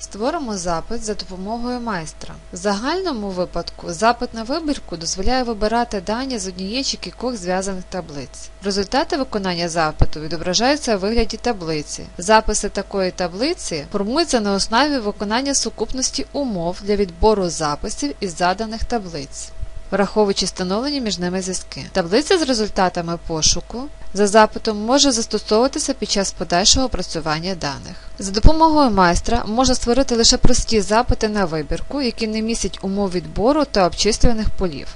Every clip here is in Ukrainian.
Створимо запит за допомогою майстра. В загальному випадку запит на вибірку дозволяє вибирати дані з однієї чи кількох зв'язаних таблиць. Результати виконання запиту відображаються у вигляді таблиці. Записи такої таблиці формуються на основі виконання сукупності умов для відбору записів із заданих таблиць. Враховуючи встановлені між ними зв'язки. Таблиця з результатами пошуку за запитом може застосовуватися під час подальшого опрацювання даних. За допомогою майстра можна створити лише прості запити на вибірку, які не містять умов відбору та обчислюваних полів.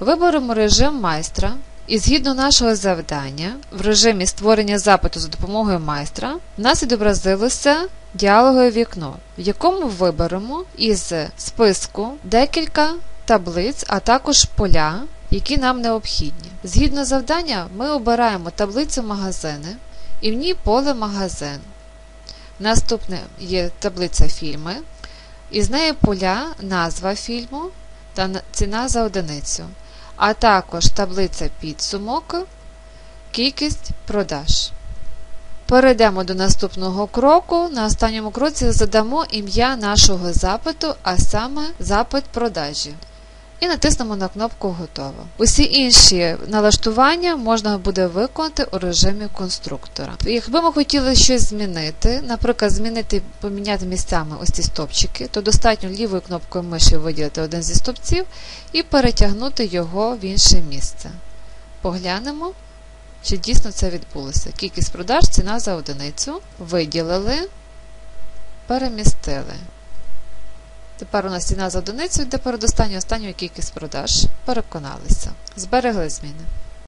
Виберемо режим майстра і згідно нашого завдання, в режимі створення запиту за допомогою майстра, в нас відобразилося діалогове вікно, в якому виберемо із списку декілька таблиць, а також поля, які нам необхідні. Згідно завдання, ми обираємо таблицю магазини і в ній поле магазин. Наступне є таблиця фільми, і з неї поля назва фільму та ціна за одиницю, а також таблиця підсумок, кількість продаж. Перейдемо до наступного кроку. На останньому кроці задамо ім'я нашого запиту, а саме запит продажі і натиснемо на кнопку Готово. Усі інші налаштування можна буде виконати у режимі конструктора. Якби ми хотіли щось змінити, наприклад, змінити, поміняти місцями ось ці стопчики, то достатньо лівою кнопкою миші виділити один зі стопців і перетягнути його в інше місце. Поглянемо. Чи дійсно це відбулося? Кількість продаж, ціна за одиницю. Виділили, перемістили. Тепер у нас ціна за одиницю йде передостанньою останню кількість продаж. Переконалися. Зберегли зміни.